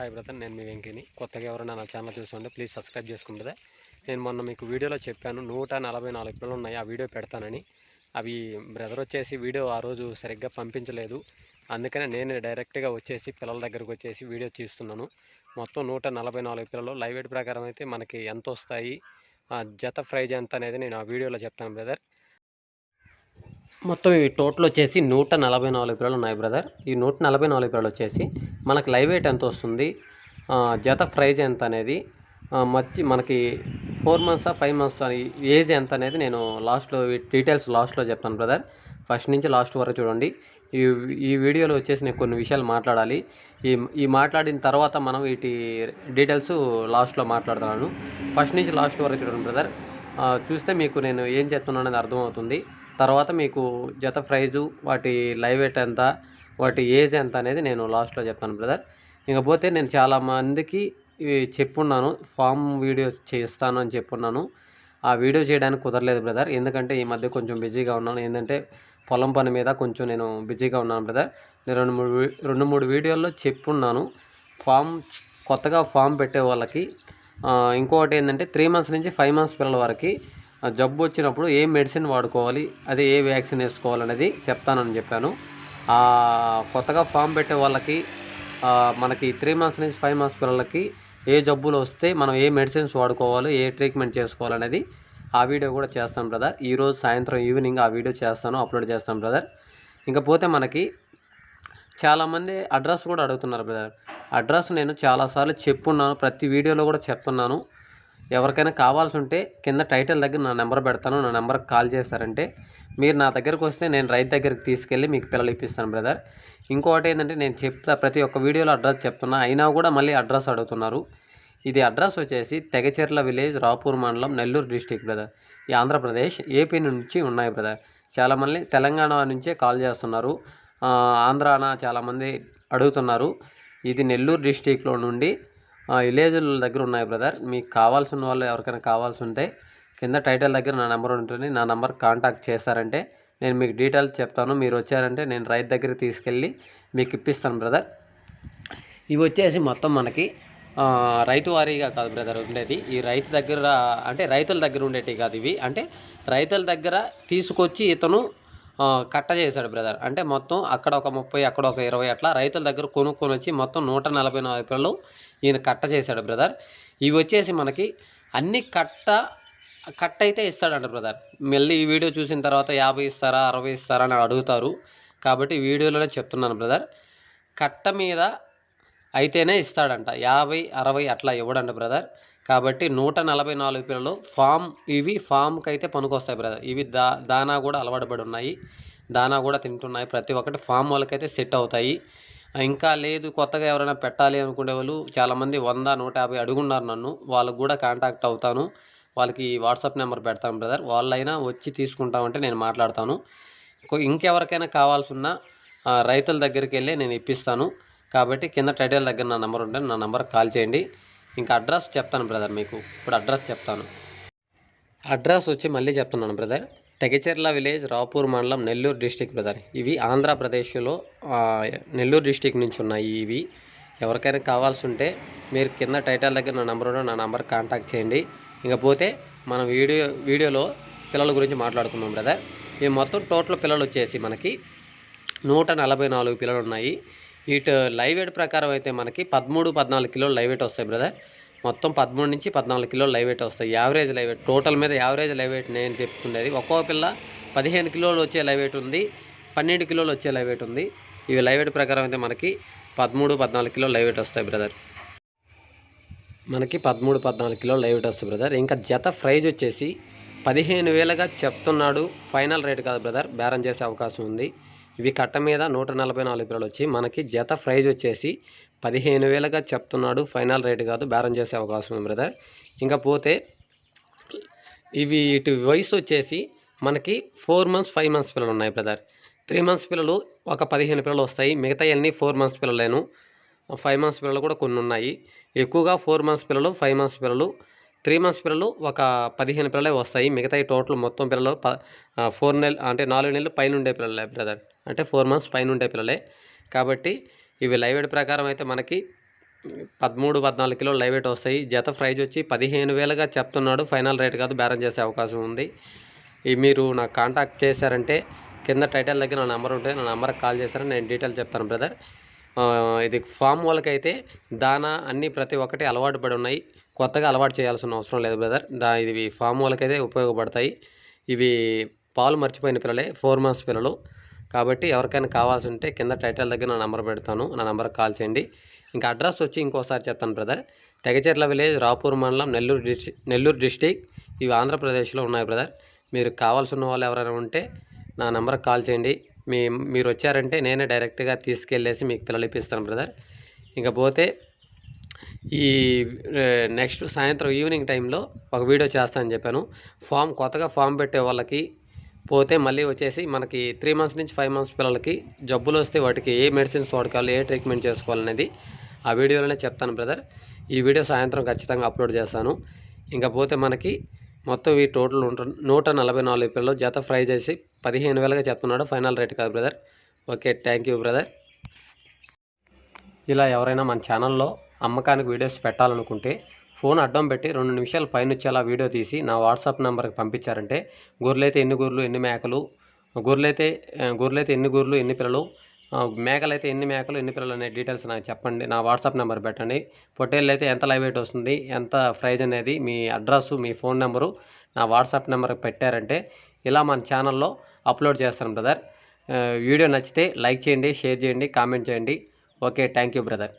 Hi brother నేను మీ వెంకీని. కొత్తగా ఎవరైనా నా ఛానల్ చూసుకుంటే ప్లీజ్ సబ్స్క్రైబ్ చేసుకుంటుందా? నేను మొన్న మీకు వీడియోలో చెప్పాను నూట నలభై నాలుగు పిల్లలు ఉన్నాయి. ఆ వీడియో పెడతానని. అవి బ్రదర్ వచ్చేసి వీడియో ఆ రోజు సరిగ్గా పంపించలేదు. అందుకనే నేను డైరెక్ట్గా వచ్చేసి పిల్లల దగ్గరకు వచ్చేసి వీడియో తీస్తున్నాను. మొత్తం నూట నలభై నాలుగు పిల్లలు. లైవ్ ఎయిట్ ప్రకారం అయితే మనకి ఎంత వస్తాయి ఆ జత ప్రైజ్ ఎంత అనేది నేను ఆ వీడియోలో చెప్తాను బ్రదర్ మొత్తం ఈ టోటల్ వచ్చేసి నూట నలభై నాలుగు పిల్లలు ఉన్నాయి బ్రదర్. ఈ నూట నలభై నాలుగు పిల్లలు వచ్చేసి మనకు లైవ్ వెయిట్ ఎంత వస్తుంది? జత ప్రైజ్ ఎంత అనేది మచ్చి మధ్య మనకి four months five months age ఎంత అనేది నేను లాస్ట్లో డీటెయిల్స్ లాస్ట్లో చెప్తాను బ్రదర్. ఫస్ట్ నుంచి లాస్ట్ వరకు చూడండి. ఈ ఈ వీడియోలో వచ్చేసి నేను కొన్ని విషయాలు మాట్లాడాలి. ఈ ఈ మాట్లాడిన తర్వాత మనం వీటి డీటెయిల్స్ లాస్ట్లో మాట్లాడతాను. ఫస్ట్ నుంచి లాస్ట్ వరకు చూడండి బ్రదర్. చూస్తే మీకు నేను ఏం చెప్తున్నాను అనేది అర్థమవుతుంది. తర్వాత మీకు జత ప్రైజు వాటి లైవ్ వెయిట్ ఎంత వాటి ఏజ్ ఎంత అనేది నేను లాస్ట్లో చెప్తాను బ్రదర్. ఇకపోతే నేను చాలా మందికి చెప్పున్నాను ఫామ్ వీడియోస్ చేస్తాను అని చెప్పున్నాను. ఆ వీడియో చేయడానికి కుదరలేదు బ్రదర్. ఎందుకంటే ఈ మధ్య కొంచెం బిజీగా ఉన్నాను. ఏంటంటే పొలం పని మీద కొంచెం నేను బిజీగా ఉన్నాను బ్రదర్. నేను రెండు మూడు రెండు మూడు వీడియోల్లో చెప్పున్నాను. ఫామ్ కొత్తగా ఫామ్ పెట్టే వాళ్ళకి ఇంకొకటి ఏంటంటే త్రీ మంత్స్ నుంచి ఫైవ్ మంత్స్ పిల్లల వరకు జబ్బు వచ్చినప్పుడు ఏ మెడిసిన్ వాడుకోవాలి అదే ఏ వ్యాక్సిన్ వేసుకోవాలనేది చెప్తానని చెప్పాను. కొత్తగా ఫామ్ పెట్టే వాళ్ళకి మనకి త్రీ మంత్స్ నుంచి ఫైవ్ మంత్స్ పిల్లలకి ఏ జబ్బులు వస్తే మనం ఏ మెడిసిన్స్ వాడుకోవాలి ఏ ట్రీట్మెంట్ చేసుకోవాలనేది ఆ వీడియో కూడా చేస్తాను బ్రదర్. ఈరోజు సాయంత్రం ఈవినింగ్ ఆ వీడియో చేస్తాను అప్లోడ్ చేస్తాను బ్రదర్. ఇంకా పోతే మనకి చాలామంది అడ్రస్ కూడా అడుగుతున్నారు బ్రదర్. అడ్రస్ నేను చాలాసార్లు చెప్పున్నాను ప్రతి వీడియోలో కూడా చెప్తున్నాను. ఎవరికైనా కావాల్సి ఉంటే కింద టైటిల్ దగ్గర నా నెంబర్ పెడతాను నా నెంబర్కి కాల్ చేశారంటే మీరు నా దగ్గరకు వస్తే నేను రైతు దగ్గరికి తీసుకెళ్ళి మీకు పిల్లలు ఇప్పిస్తాను బ్రదర్. ఇంకోటి ఏంటంటే నేను చెప్తా ప్రతి ఒక్క వీడియోలో అడ్రస్ చెప్తున్నా అయినా కూడా మళ్ళీ అడ్రస్ అడుగుతున్నారు. ఇది అడ్రస్ వచ్చేసి తెగచెర్ల విలేజ్ రాపూర్ మండలం నెల్లూరు డిస్టిక్ బ్రదర్. ఈ ఆంధ్రప్రదేశ్ ఏపీ నుంచి ఉన్నాయి బ్రదర్. చాలామంది తెలంగాణ నుంచే కాల్ చేస్తున్నారు. ఆంధ్రాన చాలామంది అడుగుతున్నారు. ఇది నెల్లూరు డిస్టిక్లో నుండి విలేజ్ల దగ్గర ఉన్నాయి బ్రదర్. మీకు కావాల్సిన వాళ్ళు ఎవరికైనా కావాల్సి ఉంటే కింద టైటిల్ దగ్గర నా నెంబర్ ఉంటుంది నా నెంబర్ కాంటాక్ట్ చేశారంటే నేను మీకు డీటెయిల్స్ చెప్తాను. మీరు వచ్చారంటే నేను రైతు దగ్గర తీసుకెళ్ళి మీకు ఇప్పిస్తాను బ్రదర్. ఇవి వచ్చేసి మొత్తం మనకి రైతు వారీగా కాదు బ్రదర్ ఉండేది. ఈ రైతు దగ్గర అంటే రైతుల దగ్గర ఉండేటివి కాదు ఇవి. అంటే రైతుల దగ్గర తీసుకొచ్చి ఇతను కట్ట చేశాడు బ్రదర్. అంటే మొత్తం అక్కడ ఒక ముప్పై అక్కడ ఒక ఇరవై అట్లా రైతుల దగ్గర కొనుక్కొని వచ్చి మొత్తం నూట నలభై నాలుగు పిల్లలు ఈయన కట్ట చేశాడు బ్రదర్. ఇవి వచ్చేసి మనకి అన్ని కట్ట కట్ట అయితే ఇస్తాడంట బ్రదర్. మళ్ళీ ఈ వీడియో చూసిన తర్వాత యాభై ఇస్తారా అరవై ఇస్తారా అని అడుగుతారు. కాబట్టి వీడియోలోనే చెప్తున్నాను బ్రదర్. కట్ట మీద అయితేనే ఇస్తాడంట. యాభై అరవై అట్లా ఇవ్వడండి బ్రదర్. కాబట్టి నూట నలభై నాలుగు పిల్లలు ఫామ్ ఇవి ఫామ్కి అయితే పనికొస్తాయి బ్రదర్. ఇవి దా దానా కూడా అలవాటుపడి ఉన్నాయి దానా కూడా తింటున్నాయి. ప్రతి ఒక్కటి ఫామ్ వాళ్ళకైతే సెట్ అవుతాయి. ఇంకా లేదు కొత్తగా ఎవరైనా పెట్టాలి అనుకునే వాళ్ళు చాలామంది వంద నూట యాభై అడుగున్నారు నన్ను. వాళ్ళకు కూడా కాంటాక్ట్ అవుతాను. వాళ్ళకి వాట్సాప్ నెంబర్ పెడతాను బ్రదర్. వాళ్ళైనా వచ్చి తీసుకుంటామంటే నేను మాట్లాడతాను. ఇంకెవరికైనా కావాల్సి ఉన్న రైతుల దగ్గరికి వెళ్ళి నేను ఇప్పిస్తాను. కాబట్టి కింద టైటిల్ దగ్గర నా నెంబర్ ఉంటుంది నా నెంబర్ కాల్ చేయండి. ఇంకా అడ్రస్ చెప్తాను బ్రదర్ మీకు. ఇప్పుడు అడ్రస్ చెప్తాను. అడ్రస్ వచ్చి మళ్ళీ చెప్తున్నాను బ్రదర్. తెగచెర్ల విలేజ్ రాపూర్ మండలం నెల్లూరు డిస్టిక్ బ్రదర్. ఇవి ఆంధ్రప్రదేశ్లో నెల్లూరు డిస్టిక్ నుంచి ఉన్నాయి ఇవి. ఎవరికైనా కావాల్సి ఉంటే మీరు కింద టైటిల్ దగ్గర నా నెంబర్ నా నెంబర్ కాంటాక్ట్ చేయండి. ఇకపోతే మనం వీడియో వీడియోలో పిల్లల గురించి మాట్లాడుకుందాం బ్రదర్. ఈ మొత్తం టోటల్ పిల్లలు వచ్చేసి మనకి నూట నలభై నాలుగు పిల్లలు ఉన్నాయి. ఇటు లైవ్ వెయిట్ ప్రకారం అయితే మనకి పదమూడు పద్నాలుగు కిలోలు లైవ్ వెయిట్ వస్తాయి బ్రదర్. మొత్తం పదమూడు నుంచి పద్నాలుగు కిలోలు లైవ్ వెయిట్ వస్తాయి. యావరేజ్ లైవ్ వెయిట్ టోటల్ మీద యావరేజ్ లైవ్ వెయిట్ నేను చెప్పుకునేది ఒక్కో పిల్ల పదిహేను కిలోలు వచ్చే లైవ్ వెయిట్ ఉంది పన్నెండు కిలోలు వచ్చే లైవ్ వెయిట్ ఉంది. ఇవి లైవ్ వెయిట్ ప్రకారం అయితే మనకి పదమూడు పద్నాలుగు కిలోలు లైవ్ వెయిట్ వస్తాయి బ్రదర్. మనకి పదమూడు పద్నాలుగు కిలోలు లైవ్ వెయిట్ వస్తుంది బ్రదర్. ఇంకా జత ప్రైజ్ వచ్చేసి పదిహేను వేలుగా చెప్తున్నాడు. ఫైనల్ రేట్ కాదు బ్రదర్ బేరం చేసే అవకాశం ఉంది. ఇవి కట్ట మీద నూట నలభై నాలుగు కిలోలు వచ్చి మనకి జత ప్రైజ్ వచ్చేసి పదిహేను వేలుగా చెప్తున్నాడు. ఫైనల్ రేటు కాదు బేరం చేసే అవకాశం ఉంది బ్రదర్. ఇంకా పోతే ఇవి ఇటు వయసు వచ్చేసి మనకి ఫోర్ మంత్స్ ఫైవ్ మంత్స్ పిల్లలు ఉన్నాయి బ్రదర్. త్రీ మంత్స్ పిల్లలు ఒక పదిహేను పిల్లలు వస్తాయి. మిగతా అన్నీ ఫోర్ మంత్స్ పిల్లలేను ఫైవ్ మంత్స్ పిల్లలు కూడా కొన్ని ఉన్నాయి. ఎక్కువగా ఫోర్ మంత్స్ పిల్లలు ఫైవ్ మంత్స్ పిల్లలు త్రీ మంత్స్ పిల్లలు ఒక పదిహేను పిల్లలే వస్తాయి. మిగతా టోటల్ మొత్తం పిల్లలు ప ఫోర్ నెలలు అంటే నాలుగు నెలలు పైన ఉండే పిల్లలే బ్రదర్ అంటే ఫోర్ మంత్స్ పైన ఉండే పిల్లలే. కాబట్టి ఇవి లైవ్ ఎయిట్ ప్రకారం అయితే మనకి పదమూడు పద్నాలుగు కిలో లైవ్ ఎయిట్ వస్తాయి. జత ప్రైజ్ వచ్చి పదిహేను వేలుగా చెప్తున్నాడు. ఫైనల్ రేట్ కాదు బేరం చేసే అవకాశం ఉంది. మీరు నాకు కాంటాక్ట్ చేశారంటే కింద టైటిల్ దగ్గర నా నెంబర్ ఉంటుంది నా నెంబర్కి కాల్ చేశారని నేను డీటెయిల్ చెప్తాను బ్రదర్ ఇది ఫామ్ వాళ్ళకైతే దానా అన్నీ ప్రతి ఒక్కటి అలవాటు పడి ఉన్నాయి. కొత్తగా అలవాటు చేయాల్సిన అవసరం లేదు బ్రదర్. దా ఇది ఫామ్ వాళ్ళకైతే ఉపయోగపడతాయి. ఇవి పాలు మర్చిపోయిన పిల్లలే ఫోర్ మంత్స్ పిల్లలు. కాబట్టి ఎవరికైనా కావాల్సి ఉంటే కింద టైటిల్ దగ్గర నా నెంబర్ పెడతాను. నా నెంబర్కి కాల్ చేయండి. ఇంకా అడ్రస్ వచ్చి ఇంకోసారి చెప్తాను బ్రదర్. తెగచెర్ల విలేజ్ రాపూర్ మండలం నెల్లూరు డిస్ట్రిక్ నెల్లూరు డిస్టిక్. ఇవి ఆంధ్రప్రదేశ్లో ఉన్నాయి బ్రదర్. మీరు కావాల్సిన వాళ్ళు ఎవరైనా ఉంటే నా నెంబర్కి కాల్ చేయండి. మీ మీరు వచ్చారంటే నేనే డైరెక్ట్గా తీసుకెళ్ళేసి మీకు పిల్లలు ఇప్పిస్తాను బ్రదర్. ఇంకా పోతే ఈ నెక్స్ట్ సాయంత్రం ఈవినింగ్ టైంలో ఒక వీడియో చేస్తానని చెప్పాను. ఫామ్ కొత్తగా ఫామ్ పెట్టే వాళ్ళకి పోతే మళ్ళీ వచ్చేసి మనకి త్రీ మంత్స్ నుంచి ఫైవ్ మంత్స్ పిల్లలకి జబ్బులు వస్తే వాటికి ఏ మెడిసిన్స్ వాడుకోవాలి ఏ ట్రీట్మెంట్ చేసుకోవాలనేది ఆ వీడియోలోనే చెప్తాను బ్రదర్. ఈ వీడియో సాయంత్రం ఖచ్చితంగా అప్లోడ్ చేస్తాను. ఇంకా పోతే మనకి మొత్తం ఈ టోటల్ నూట నలభై నాలుగు పిల్లలు జత ఫ్రై చేసి పదిహేను వేలుగా చెప్తున్నాడు ఫైనల్ రేట్ కాదు brother. Okay thank you brother. ఇలా ఎవరైనా మన ఛానల్లో అమ్మకానికి వీడియోస్ పెట్టాలనుకుంటే ఫోన్ అడ్డం పెట్టి రెండు నిమిషాల పైనచ్చేలా వీడియో తీసి నా వాట్సాప్ నెంబర్కి పంపించారంటే గొర్రెలైతే ఎన్ని గొర్రెలు ఎన్ని మేకలు గొర్రెలైతే గొర్రెలైతే ఎన్ని గొర్రెలు ఎన్ని పిల్లలు మేకలు మేకలైతే ఎన్ని మేకలు ఎన్ని పిల్లలు అనే డీటెయిల్స్ నాకు చెప్పండి. నా వాట్సాప్ నెంబర్ పెట్టండి. పొట్టేళ్ళు అయితే ఎంత లైవ్ వెయిట్ వస్తుంది ఎంత ప్రైజ్ అనేది మీ అడ్రస్ మీ ఫోన్ నెంబరు నా వాట్సాప్ నెంబర్ పెట్టారంటే ఇలా మన ఛానల్లో అప్లోడ్ చేస్తాను బ్రదర్. వీడియో నచ్చితే లైక్ చేయండి షేర్ చేయండి కామెంట్ చేయండి. Okay thank you brother.